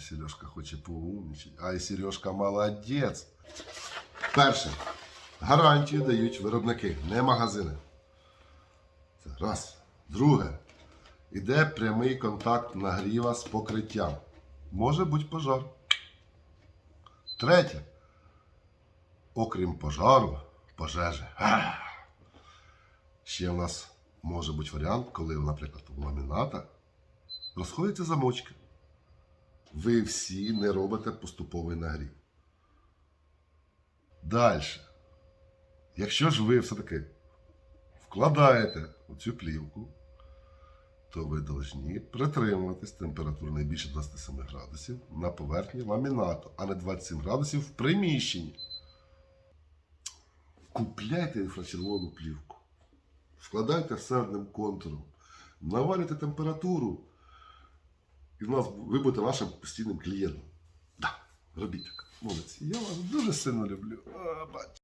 Сережка хоче поумнічати. Ай, Сережка молодець. Перше. Гарантію дають виробники, не магазини. Це раз. Друге. Іде прямий контакт нагріва з покриттям. Може бути пожар. Третє. Окрім пожару, пожежі. Ще в нас може бути варіант, коли, наприклад, у ламіната розходяться замочки. Ви всі не робите поступовий нагрів. Далі. Якщо ж ви все-таки вкладаєте у цю плівку, то ви повинні притримуватись температури не більше 27 градусів на поверхні ламінату, а не 27 градусів в приміщенні. Купляйте інфрачервону плівку. Вкладайте все одним контуром, навалюйте температуру, і в нас ви будете нашим постійним клієнтом. Да, робіть так. Молодці. Я вас дуже сильно люблю. А, бач.